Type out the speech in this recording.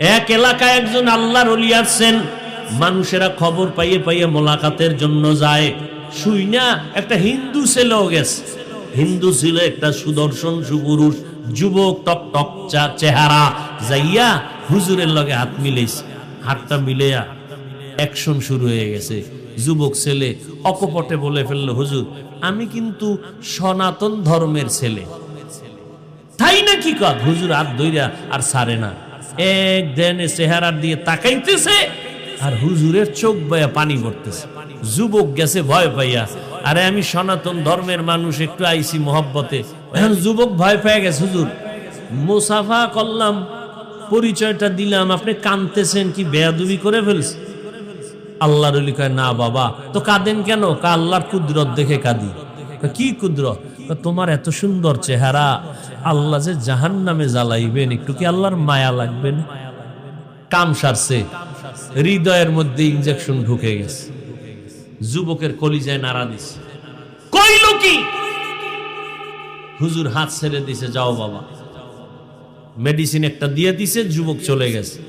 এক এলাকায় একজন আল্লাহর অলি আসছেন মানুষেরা খবর পাইয়ে পাইয়ে মোলাকাতের জন্য যায়। শুই না, একটা হিন্দু ছেলেও গেছে। হিন্দু ছিল, একটা সুদর্শন সুপুরুষ, যুবক টক টক চেহারা, যাইয়া হুজুরের লগে হাত মিলেছে হাতটা মিলেয়া অ্যাকশন শুরু হয়ে গেছে। যুবক ছেলে অকপটে বলে ফেলল, হুজুর, আমি কিন্তু সনাতন ধর্মের ছেলে। তাই না কি কর? হুজুর আর দইরা আর সারে না। এক দেনে চেহারার দিয়ে তাকাইতেছে আর হুজুরের চোখ বয়া পানি পড়তেছে যুবক গেছে, ভয় পাইয়া। আরে আমি সনাতন ধর্মের মানুষ, একটু আইসি মহব্বতে। যুবক ভয় পেয়ে গেছে, হুজুর। মুসাফা করলাম, পরিচয়টা দিলাম, আপনি কানতেছেন কি বেয়াদুবি করে ফেলছে? আল্লাহর কয় না বাবা। তো কাঁদেন কেন? কা আল্লাহর কুদরত দেখে কাঁদি। কি কুদরত? তোমার এত সুন্দর চেহারা, আল্লাহ যে জাহান নামে জ্বালাইবেন, একটু কি আল্লাহর মায়া লাগবেন কাম সারছে, হৃদয়ের মধ্যে ইঞ্জেকশন ঢুকে গেছে। যুবকের কলিজায় নাড়া দিছে। কইল কি? হুজুর হাত ছেড়ে দিছে, যাও বাবা। মেডিসিন একটা দিয়ে দিছে, যুবক চলে গেছে।